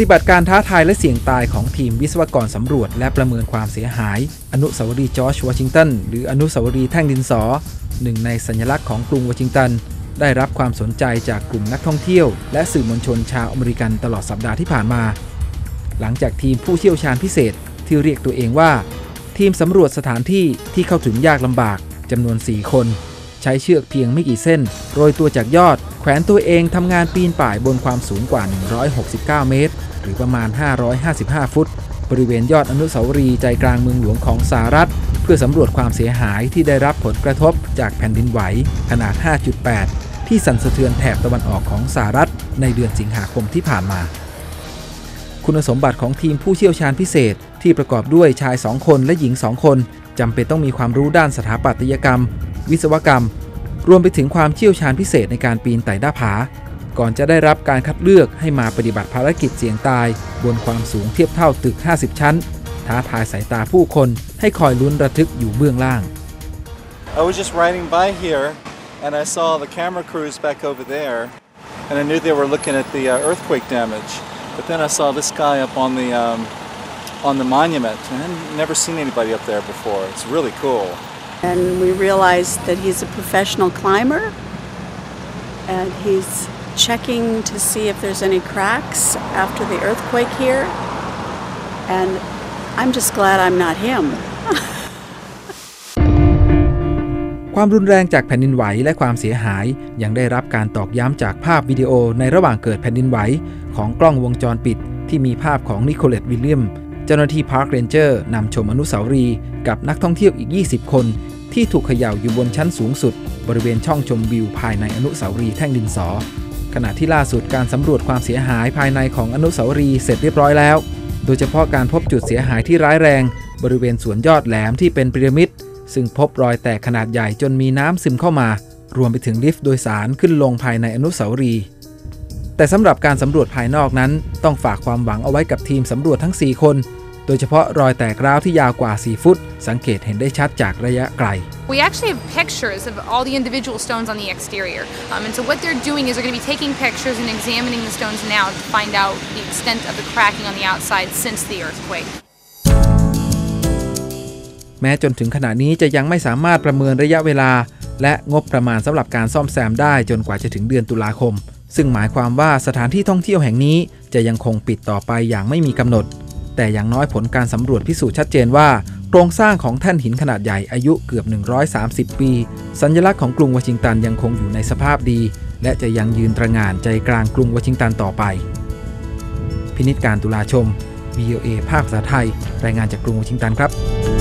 ฏิบัติการท้าทายและเสี่ยงตายของทีมวิศวกรสำรวจ และประเมินความเสียหาย อนุสาวรีย์จอร์จวอชิงตันหรืออนุสาวรีย์แท่งดินสอหนึ่งในสัญลักษณ์ของกรุงวอชิงตัน ได้รับความสนใจจากกลุ่มนักท่องเที่ยว และสื่อมวลชนชาวอเมริกันตลอดสัปดาห์ที่ผ่านมา หลังจากทีมผู้เชี่ยวชาญพิเศษที่เรียกตัวเองว่า ทีมสำรวจสถานที่ที่เข้าถึงยากลำบากจำนวน 4 คน ช้เชือกเพียงไม่กี่เส้น โรยตัวจากยอด แขวนตัวเองทำงานปีนป่ายบนความสูงกว่า 169 เมตร หรือประมาณ 555 ฟุต บริเวณยอดอนุสาวรีย์ใจกลางเมืองหลวงของสหรัฐ เพื่อสำรวจความเสียหายที่ได้รับผลกระทบจากแผ่นดินไหวขนาด 5.8 ที่สั่นสะเทือนแถบตะวันออกของสหรัฐ ในเดือนสิงหาคมที่ผ่านมาคุณสมบัติของทีมผู้เชี่ยวชาญพิเศษ ที่ประกอบด้วยชาย 2 คนและหญิง 2 คนจำเป็นต้องมีความรู้ด้านสถาปัตยกรรม วิศวกรรม รวมไปถึงความเชี่ยวชาญพิเศษในการปีนไต่หน้าผา ก่อนจะได้รับการคัดเลือกให้มาปฏิบัติภารกิจเสี่ยงตาย บนความสูงเทียบเท่าตึก 50 ชั้น ท้าทายสายตาผู้คนให้คอยลุ้นระทึกอยู่เบื้องล่าง I was just riding by here and I saw the camera crews back over there and I knew they were looking at the uh, earthquake damage. But then I saw this guy up on the um, on the monument and I'd never seen anybody up there before. It's really cool. And we realized that he's a professional climber and he's checking to see if there's any cracks after the earthquake here. And I'm just glad I'm not him. ความรุนแรงจากแผ่นดินไหวและความเสียหาย ยังได้รับการตอกย้ำจากภาพวิดีโอในระหว่างเกิดแผ่นดินไหว ของกล้องวงจรปิด ที่มีภาพของนิโคเลัสวิลเลียม เจ้าหน้าที่พาร์คเรนเจอร์นำชมอนุสาวรีย์กับนักท่องเที่ยวอีก 20 คน ที่ถูกเขย่าอยู่บนชั้นสูงสุด บริเวณช่องชมวิวภายในอนุสาวรีย์แท่งดินสอ ขณะที่ล่าสุดการสำรวจความเสียหายภายในของอนุสาวรีย์เสร็จเรียบร้อยแล้ว โดยเฉพาะการพบจุดเสียหายที่ร้ายแรง บริเวณสวนยอดแหลมที่เป็นพีระมิดซึ่งพบรอยแตกขนาดใหญ่จนมีน้ำซึมเข้ามา รวมไปถึงลิฟต์โดยสารขึ้นลงภายในอนุสาวรีย์แต่สำหรับการสำรวจภายนอกนั้น ต้องฝากความหวังเอาไว้กับทีมสำรวจทั้ง 4 คน โดยเฉพาะรอยแตกร้าวที่ยาวกว่า 4 ฟุต สังเกตเห็นได้ชัดจากระยะไกล We actually have pictures of all the individual stones on the exterior. Um, and so what they're doing is they're going to be taking pictures and examining the stones now to find out the extent of the cracking on the outside since the earthquake. แม้จนถึงขณะนี้จะยังไม่สามารถประเมินระยะเวลา และงบประมาณสำหรับการซ่อมแซมได้จนกว่าจะถึงเดือนตุลาคม ซึ่งหมายความว่าสถานที่ท่องเที่ยวแห่งนี้จะยังคงปิดต่อไปอย่างไม่มีกำหนด แต่อย่างน้อยผลการสำรวจพิสูจน์ชัดเจนว่า โครงสร้างของแท่นหินขนาดใหญ่อายุเกือบ 130 ปี สัญลักษณ์ของกรุงวอชิงตันยังคงอยู่ในสภาพดี และจะยังยืนตระงานใจกลางกรุงวอชิงตันต่อไป พินิจการตุลาชม VOA ภาคภาษาไทย รายงานจากกรุงวอชิงตันครับ